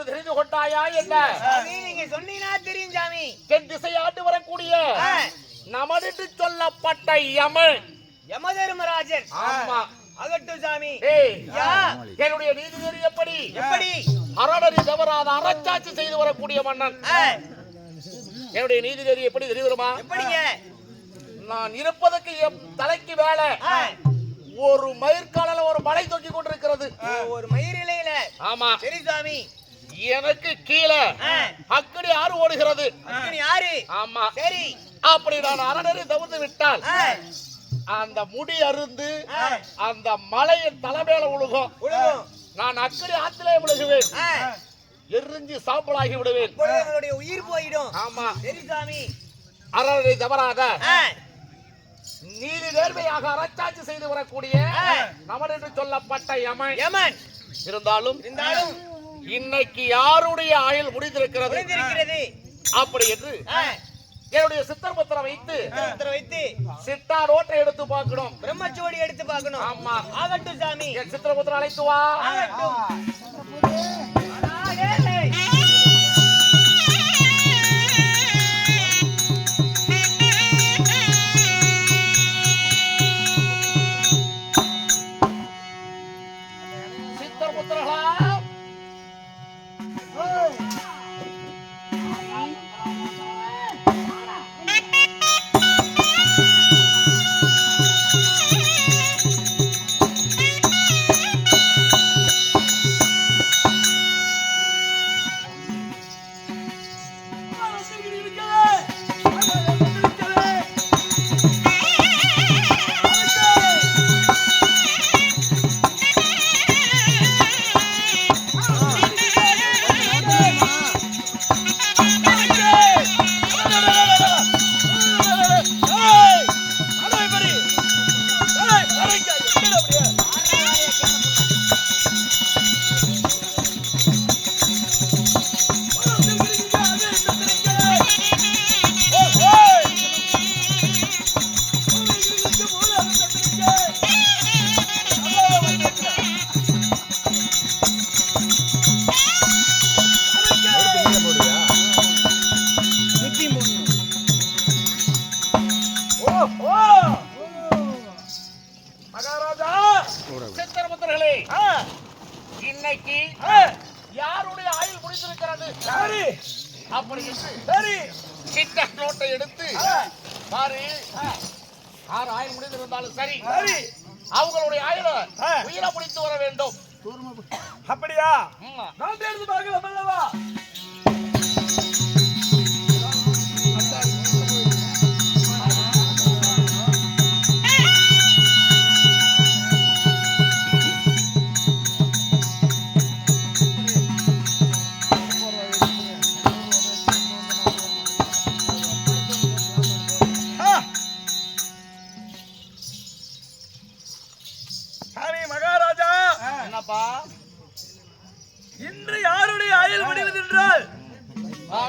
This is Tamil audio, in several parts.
என்று தெரிந்து கொண்டாயா என்ன? நீங்க சொன்னீங்கன்னா தெரியும் சாமி. தென் திசை ஆண்டு வரக்கூடிய ஆ, நமதென்று சொல்லப்பட்ட யமன். யமதர்மராஜன். ஆமா. அகட்டும் சாமி. என்னுடைய நீதிபதி எப்படி? எப்படி? அரணறி தவறாத அறச்சாட்சி செய்து வரக்கூடிய மன்னன். என்னுடைய நீதிபதி எப்படி தெரியுமா? எப்படிங்க? நான் இருப்பதற்கு என் தலைக்கு வேலை ஒரு மயிர்காலில் ஒரு மலை தொங்கி கொண்டிருக்கிறது. ஒரு மயிர் இலையில. ஆமா. சரி சாமி. எனக்கு கீழே அக்கடி ஆறு ஓடுகிறது. யாரு ஆமா. சரி. அப்படி நான் அரணறி தவிர்த்து விட்டால் அந்த முடி அருந்து அந்த மலையின் தலைமையில உழுவும். நான் அக்கடி ஆத்திலே விழுகுவேன். எரிஞ்சு சாம்பலாகி விடுவேன். உயிர் போயிடும். ஆமா. சரி சாமி. தவறாக ஆ, நீதி நேர்மையாக அரசாட்சி செய்து வரக்கூடிய. நமன் என்று சொல்லப்பட்ட யமன். யமன். இருந்தாலும் இருந்தாலும் இன்னைக்கு யாருடைய ஆயுள் முடிந்திருக்கிறது? அப்படி என்று என்னுடைய சித்தர் பத்திரம் வைத்து வைத்து சிட்டா ரோட்டை எடுத்து பார்க்கணும். பிரம்மச்சுவடி எடுத்து பார்க்கணும். ஆமா. ஆகட்டும் சாமி. என் சித்திரபுத்திரம் அழைத்து வா. நோட்டை எடுத்து பாரு. யார் ஆயுள் முடிந்திருந்தாலும் சரி. சரி. அவங்களுடைய ஆயுள ஆ. உயிரை முடித்து வர வேண்டும். அப்படியா. நான் தேர்ந்து பார்க்கலாம் அல்லவா?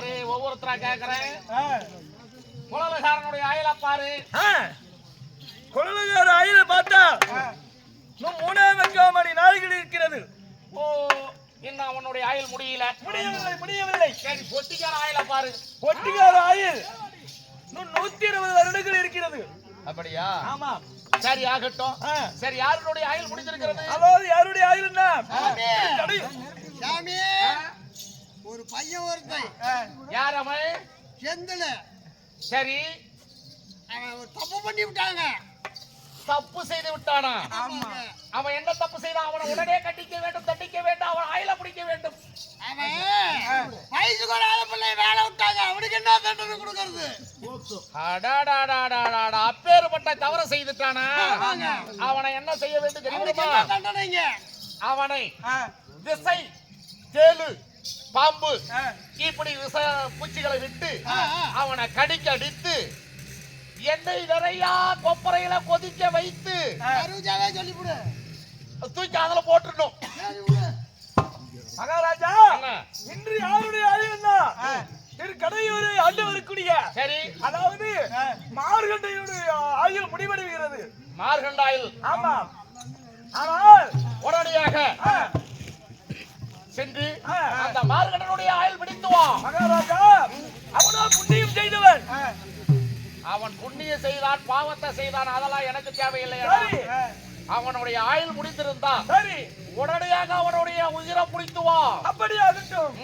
பாரு ஒவ்வொருத்தரா கேக்குறேன். குலலகாரனுடைய ஆயுள பாரு. குழந்தைகார ஆயுளை பார்த்தா இன்னும் மூணே முக்கால் மணி நாள்கள் இருக்கிறது. ஓ இன்னும் அவனுடைய ஆயுள் முடியல. முடியவில்லை முடியவில்லை. சரி பொட்டிக்கார ஆயுள பாரு. ஒட்டிகார ஆயுள் இன்னும் நூத்தி இருபது வருடங்கள் இருக்கிறது. அப்படியா? ஆமா. சரி ஆகட்டும். ஆ. சரி யாருடைய ஆயுள் முடிஞ்சிருக்கிறது? அதாவது யாருடைய ஆயுள்னா சாமி. ஒரு பையன் ஒருத்தன். யார் அவன்? செந்தில். சரி. அவன் ஒரு தப்பு பண்ணி விட்டாங்க. தப்பு செய்து விட்டானா. அவன் என்ன தப்பு செய்தான்? அவனை உடனே கண்டிக்க வேண்டும் தண்டிக்க வேண்டும் அவன் ஆயுள பிடிக்க வேண்டும். ஒரு ஆளு பிள்ளை வேலை விட்டாங்க. அவனுக்கு என்ன தண்டனை கொடுக்கறது? அடாடாடாடாடாடா, அப்பேறுபட்ட தவறு செய்துட்டானா. அவனை என்ன செய்ய வேண்டும் தெரியுமா? தண்டனைங்க? அவனை திசை தேலு பாம்பு. ஆ. இப்படி விஷ பூச்சிகளை விட்டு. அவனை கடிக்க அடித்து எண்ணெய் நிறையா கொப்பரையில கொதிக்க வைத்து சொல்லிவிடு தூக்கி அதுல போட்டுடணும். மகாராஜா? இன்று யாருடைய ஆயுள்னா திரு கடையூரை ஆண்டு வரக்கூடிய சரி. அதாவது மார்கண்டையுடைய ஆயுள் முடிவடைகிறது. மார்கண்டாயில். ஆமா ஆனால் உடனடியாக மார்கடனுடைய ஆயுள் பிடித்துவான் மகாராஜா! அவனோ புண்ணியம் செய்தவன். அவன் புண்ணியம் செய்தான் பாவத்தை செய்தான் அதெல்லாம் எனக்கு தேவையில்லை அவனுடைய ஆயுள் முடித்திருந்தா சரி. உடனடியாக அவனுடைய உயிரை பிடித்துவா. அப்படியே அதுட்டும்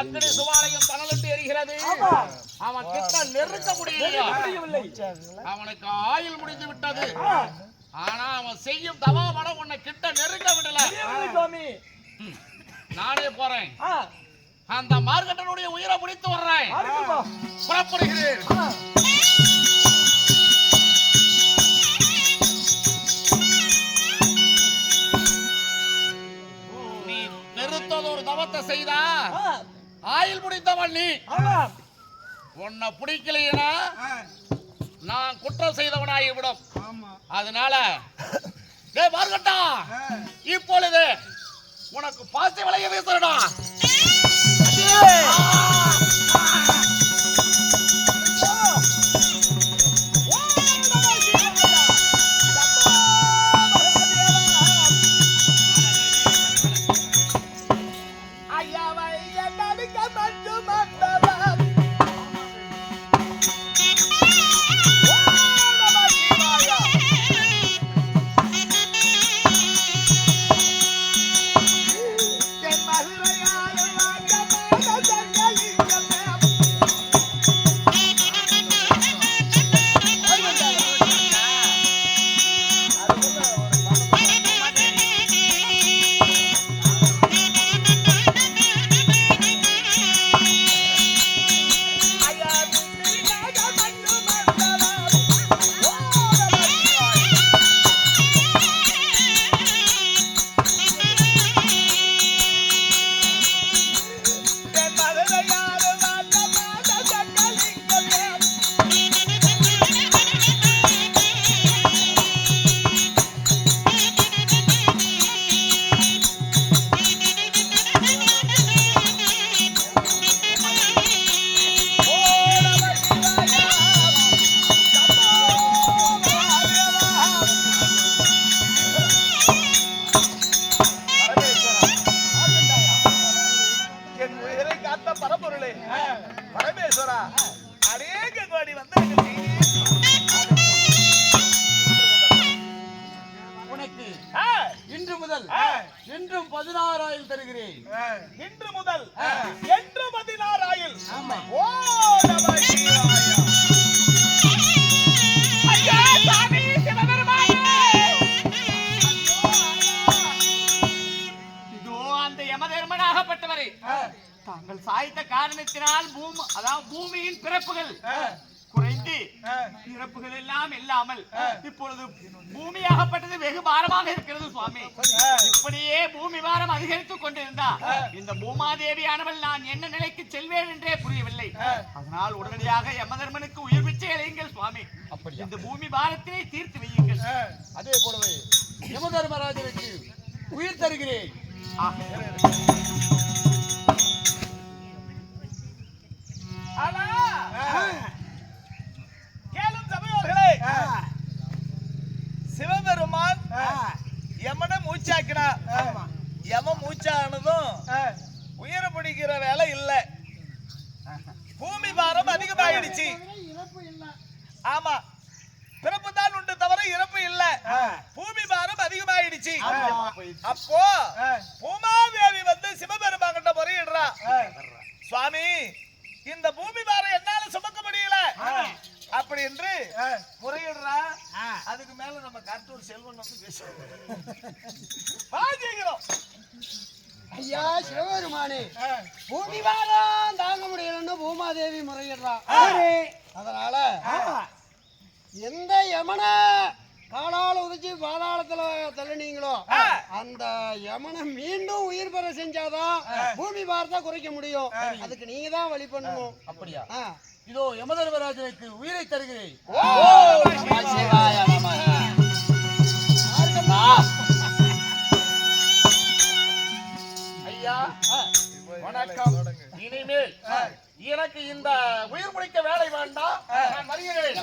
அத்தனை சுவாலையும் தனலிட்டு எரிகிறது. அவன் கிட்ட நெருக்க முடியவில்லை அவனுக்கு ஆயுள் முடிந்து விட்டது. ஆனா அவன் செய்யும் தவாமட உன்னை கிட்ட நெருங்க விடல. நானே போறேன். அந்த மார்கண்டனுடைய உயிரை பிடித்து வர்றேன். புறப்படுகிறேன். பிடிக்கலையா நான் குற்றம் செய்தவனாகி விடும் அதனால இப்பொழுது உனக்கு பாசி விளைய வீசுறடா இன்றும் பதினாறாயிரம் தருகிறேன் இன்று முதல் என்று பதினாறாயில். ஆமா. ஓ தாங்கள் சாய்த்த காரணத்தினால் பூமி அதாவது பூமியின் பிறப்புகள். குறைந்து பிறப்புகள் எல்லாம் இல்லாமல் இப்பொழுது பூமியாகப்பட்டது வெகு பாரமாக இருக்கிறது சுவாமி. இப்படியே பூமி பாரம் அதிகரித்துக் கொண்டிருந்தா இந்த பூமாதேவியானவள் நான் என்ன நிலைக்கு செல்வேன் என்றே புரியவில்லை. அதனால் உடனடியாக யமதர்மனுக்கு உயிர் பிச்சை அளியுங்கள் சுவாமி. இந்த பூமி பாரத்தினை தீர்த்து வையுங்கள். அதே போலவே யமதர்மராஜனுக்கு உயிர் தருகிறேன் ஆனா கேளும் சபையோர்களே சிவபெருமான் யமனை மூச்சாக்கினா யம மூச்சானதும் உயிரை பிடிக்கிற வேலை இல்ல பூமி பாரம் அதிகமாயிடுச்சு ஆமா பிறப்பு தான் உண்டு தவிர இறப்பு இல்ல பூமி பாரம் அதிகமாயிடுச்சு அப்போ பூமாதேவி வந்து சிவபெருமான் கிட்ட முறையிடுறா சுவாமி இந்த பூமி பாரம் என்னால சுமக்க முடியல அப்படி என்று முறையிடுறா அதுக்கு மேல நம்ம காட்டூர் செல்வன் வந்து வாங்கிக்கிறோம். ஐயா சிவபெருமானே பூமி வாரம் தாங்க முடியலன்னு பூமாதேவி முறையிடுறா. அதனால எந்த யமன காலால உதிச்சு பாதாளத்துல தள்ளுனீங்களோ அந்த யமனை மீண்டும் உயிர் பெற செஞ்சாதான் பூமி பாரத்தை குறைக்க முடியும். அதுக்கு நீங்க தான் வழி பண்ணணும் அப்படியா. இதோ யமதர்மராஜனுக்கு உயிரை தருகிறேன். வணக்கம். இனிமேல் எனக்கு இந்த உயிர் முடிக்க வேலை வேண்டாம். நான் வருகிறேன்.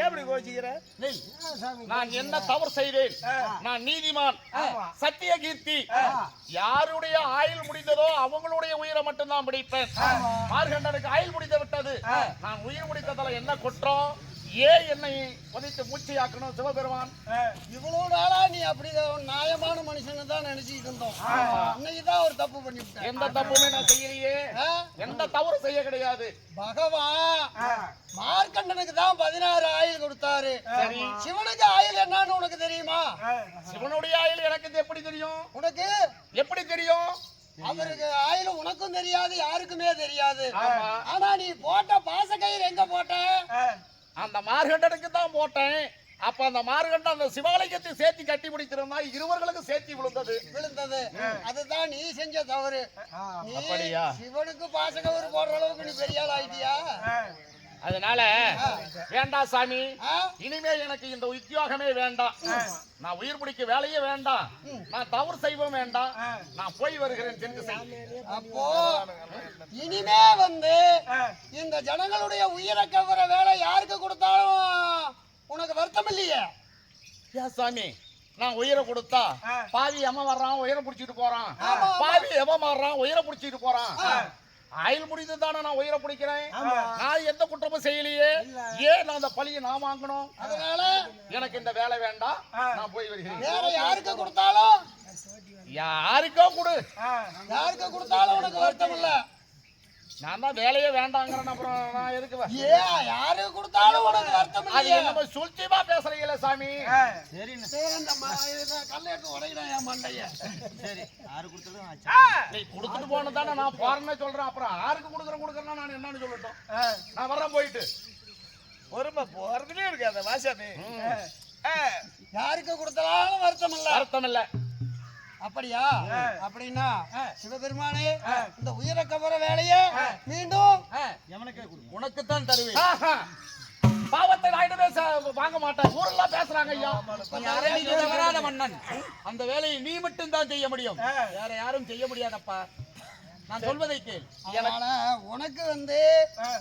இப்படி கோச்சிக்கிற. நான் என்ன தவறு செய்தேன்? நான் நீதிமான். சத்திய கீர்த்தி யாருடைய ஆயுள் முடிந்ததோ அவங்களுடைய உயிரை மட்டும்தான் பிடிப்பேன். மார்கண்டனுக்கு ஆயுள் முடிந்து விட்டது நான் உயிர் முடித்ததால என்ன குற்றம்? ஏன் என்னை உதைத்து மூச்சையாக்கணும் சிவபெருமான்? இவ்வளவு நாளா நீ அப்படி நியாயமான மனுஷன்னு தான் நினைச்சிட்டு இருந்தோம். இன்னைக்கு தான் ஒரு தப்பு பண்ணிவிட்டேன். எந்த தப்புமே நான் செய்யலையே? எந்த தவறு செய்ய கிடையாது. பகவான் மார்க்கண்டனுக்கு தான் பதினாறு ஆயில் கொடுத்தாரு. சிவனுக்கு ஆயில் என்னன்னு உனக்கு தெரியுமா? சிவனுடைய ஆயுள் எனக்கு எப்படி தெரியும்? உனக்கு? எப்படி தெரியும்? அவருக்கு ஆயில் உனக்கும் தெரியாது யாருக்குமே தெரியாது. ஆனா நீ போட்ட போட்ட அந்த மார்கண்டனுக்கு தான் போட்டேன். அப்ப அந்த மார்கண்டன் அந்த சிவாலயத்தை சேர்த்து கட்டி பிடித்திருந்தா இருவர்களுக்கு சேர்த்து விழுந்தது. விழுந்தது. அதுதான் நீ செஞ்ச தவறு. நீ? சிவனுக்கு பாசக்கயிறு போடுற அளவுக்கு நீ பெரிய ஆள் ஆயிட்டியா? அதனால வேண்டாம் சாமி? இனிமே எனக்கு இந்த உத்தியோகமே வேண்டாம். நான் உயிர் பிடிக்க வேலையே வேண்டாம். நான் தவறு செய்வோம் வேண்டாம். நான் போய் வருகிறேன் தெற்கு அப்போ இனிமே வந்து இந்த ஜனங்களுடைய உயிரை கவர வேலை யாருக்கு கொடுத்தாலும் உனக்கு வருத்தம் இல்லையே? ஏன் சாமி நான் உயிரை கொடுத்தா பாவி எம வர்றான்? உயிரை பிடிச்சிட்டு போறான். பாவி எவன் வர்றான் உயிரை பிடிச்சிட்டு போறான். ஆயுள் முடிந்து தானே நான் உயிரை பிடிக்கிறேன்? நான் எந்த குற்றமும் செய்யலையே. ஏன் நான் அந்த பழியை நான் வாங்கணும்? அதனால எனக்கு இந்த வேலை வேண்டாம். நான் போய் வருகிறேன். யாருக்கு கொடுத்தாலும்? யாருக்கோ கொடு. யாருக்கு கொடுத்தாலும் உனக்கு வருத்தம் இல்ல. நான் தான் வேலையே வேண்டாங்கிறேன் அப்புறம் நான் எதுக்கு ஏன் யாருக்கு கொடுத்தாலும் உனக்கு வருத்தம் அது என்னமோ சுழ்ச்சியமா பேசுறீங்களே சாமி. சரி, இந்த ம- இத கல்லை எடுத்து உடைக்கிறேன் என் மண்டைய. நீ கொடுத்துட்டு போன தானே நான் போறேன்னு சொல்றேன். அப்புறம் யாருக்கு கொடுக்குறேன் கொடுக்குறேன்னா நான் என்னன்னு சொல்லட்டும். நான் வர்றேன் போயிட்டு. பொறுமை போறதுலயே இருக்காத வாசாமி யாருக்கு கொடுத்தாலும் வருத்தம் இல்ல. அர்த்தம் இல்ல. அப்படியா? அப்படின்னா சிவபெருமானே இந்த உயிரை கவர வேலையை மீண்டும் உனக்கு தான் தருவேன். பாவத்தை ச- வாங்க மாட்டேன். ஊரெல்லாம் பேசுறாங்க ஐயா. தவறாத மன்னன் அந்த வேலையை நீ மட்டும் தான் செய்ய முடியும். வேற யாரும் செய்ய முடியாதப்பா. நான் சொல்வதை கேள். உனக்கு வந்து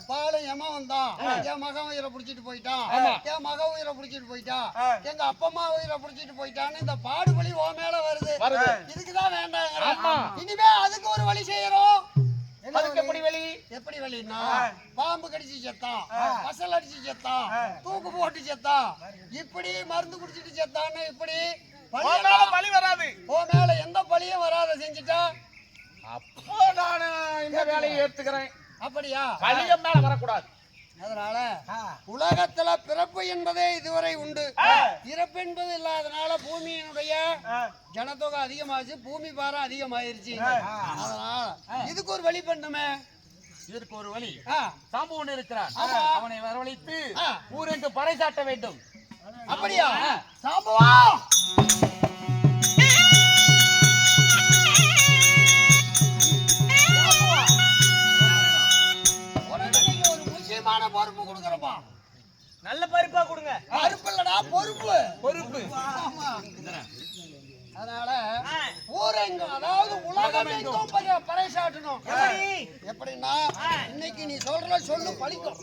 பாலும் எமன் வந்தான் என் மகன் உயிரை புடிச்சிட்டு போயிட்டான். என் மகன் உயிரை புடிச்சிட்டு போயிட்டான் எங்க அப்பா அம்மா உயிரை புடிச்சிட்டு போயிட்டான்னு இந்த பாடுபலி ஓ மேல வருது. வருது. இதுக்குதான் வேண்டாங்கிற. ஆமா. இனிமே அதுக்கு ஒரு வழி செய்யறோம். எப்படி வழி? வெளி எப்படி வழின்னா பாம்பு கடிச்சு செத்தான் மசல் அடிச்சு செத்தான் தூக்கு போட்டு செத்தான் இப்படி மருந்து குடிச்சிட்டு செத்தான்னு இப்படி பழி வராது. ஓ மேல எந்த பழியும் வராத செஞ்சுட்டா அப்போ நான் இந்த வேலையை ஏத்துக்கிறேன். அப்படியா? பழியம் மேல வரக்கூடாது. அதனால உலகத்துல பிறப்பு என்பதே இதுவரை உண்டு. இறப்பு என்பது இல்லாதனால பூமியினுடைய ஜனத்தொகை அதிகமாச்சு பூமி பாரம் அதிகமாயிருச்சு. அதனால இதுக்கு ஒரு வழி பண்ணுமே. இதற்கு ஒரு வழி. ஆ, சாம்பு ஒன்று இருக்கிறான். அவனை வரவழைத்து. ஊருக்கு பறைசாட்ட வேண்டும். அப்படியா? சாம்புவா. கொடுக்குறப்பா நல்ல பருப்பா கொடுங்க. பொறுப்பு இல்லடா பொறுப்பு பொறுப்பு. அதனால ஊரெங்கும் அதாவது உலகம் எங்கும் பறைசாட்டணும் எப்படின்னா இன்னைக்கு நீ சொல்ற சொல்லு பலிக்கும்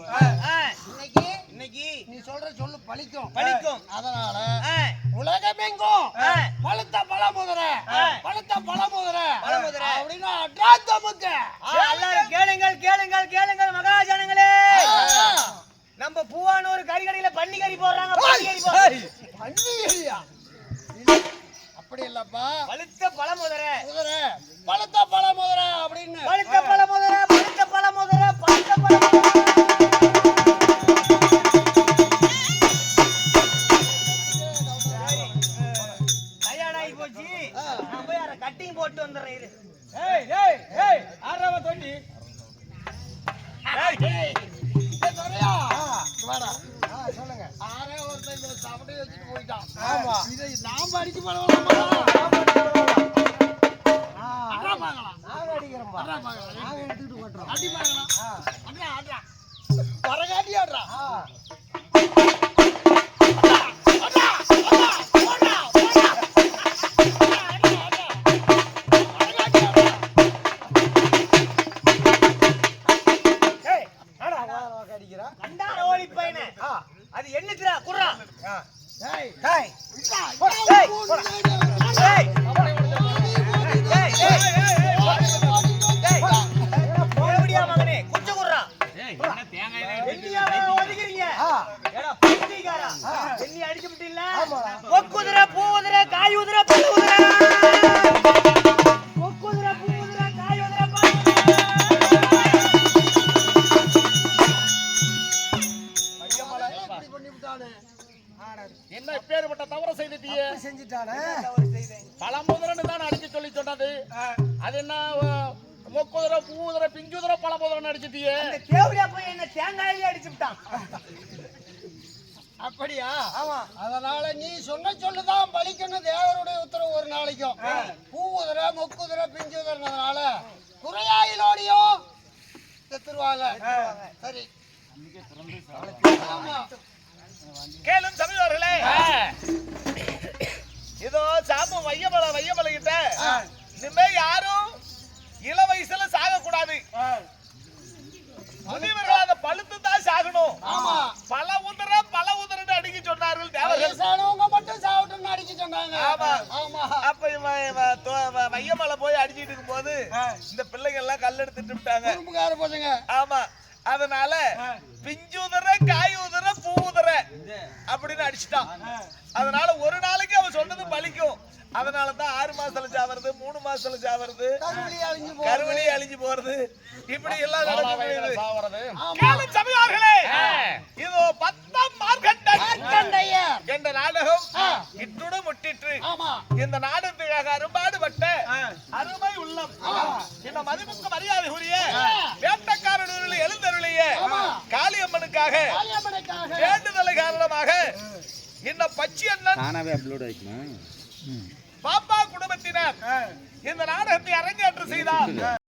இன்னைக்கு இன்னைக்கு நீ சொல்ற சொல்லு பலிக்கும் பலிக்கும். அதனால உலகமெங்கும் பழுத்த பழமுதிர பழுத்த பழமுதிர பழமுதிரை. அப்படின்னா அட்ராத்தமுக்க எல்லாரும் கேளுங்கள் கேளுங்கள் கேளுங்கள் மகாஜனங்களே. நம்ம பூவானூர் கறிக்கடையில பன்னி கறி போடுறாங்க பன்னி கறி போடுறாங்க. பன்னியா அப்படி இல்லப்பா பழுத்த பழமுதிரை முதிர. பழுத்த பழமுதிர அப்படின்னு. பழுத்த பழுத்த பழமுதிரை பழுத்த போச்சு. நான் போய் அதை கட்டிங் போட்டு வந்துடுறேன் இரு. ஏய் ஏய் ஏய் ஆறாவ தொட்டி. இந்த துறையா? இங்க வாடா. ஆறே ஒருத்தன் இந்த சாப்பிட்டே வச்சுட்டு போயிட்டான். இதை நாம அடிச்சு. அட்ரா பார்க்கலாம். அடி பார்க்கலாம். அட்ரா, அட்ரா. வரகாட்டி அட்ரா. குர்ரா. டேய், டேய் டேய். டேய் டேய் டேய் எப்படியா மகனே குச்ச குர்ரா. ஏய், என்ன தேங்காய் எல்லாம் என்னையா எடுத்துட்டு ஒதுக்குறீங்க? ஏடா பைத்தியக்காரா என்னை அடிச்சு விட்டீல்ல ஒக்குதுற பூவுதுற காய் உதுற பல்லு உதுற. அப்படியா? ஆமா. அதனால நீ சொன்ன சொல்லுதான் பலிக்கணும் தேவருடைய உத்தரவு ஒரு நாளைக்கும். பூவுதிரை மொக்குதிரை பிஞ்சுதிரனால குறையாயிலோடையும் செத்துருவாங்க சரி. கேளும் சமீபர்களே இதோ சாமு வையமலை வையமலை கிட்ட இனிமே யாரும் இள வயசுல சாக கூடாது முதியவர்கள் அந்த பழுத்து தான் சாகணும். ஆமா. பல உதர பல உதரன்னு அடிக்க சொன்னார்கள் தேவர்கள். வயசானவங்க மட்டும் சாப்பிட்டுன்னு அடிக்க சொன்னாங்க. ஆமா. ஆமா. அப்ப இவன் போய் அடிச்சிட்டு இருக்கும்போது இந்த பிள்ளைங்க எல்லாம் கல் எடுத்துட்டு விட்டாங்க. பசங்க ஆமா. அதனால பிஞ்சு உதற காய் உதற பூ உதற அப்படின்னு அடிச்சிட்டான். அதனால ஒரு நாளைக்கு அவன் சொன்னது பலிக்கும் அதனால தான் ஆறு மாசத்துல சாவறது மூணு மாசத்துல சாவறது. கருவழி அழிஞ்சு போறது. இப்படி எல்லாம் கேளு சபையார்களே இதோ பத்தாம் மார்க்கண்டையர். என்ற நாடகம் இத்துடன் முட்டிற்று. இந்த நாடகத்துக்காக அரும்பாடுபட்ட அருமை உள்ளம். இந்த மதிப்புக்கு மரியாதை உரிய வேட்டக்காரர்கள் எழுந்தருளிய காளியம்மனுக்காக வேண்டுதலை காரணமாக இந்த பச்சி அண்ணன் தானாவே அப்லோட் ஆயிக்குமா பாப்பா குடும்பத்தினர் இந்த நாடகத்தை அரங்கேற்றம் செய்தார்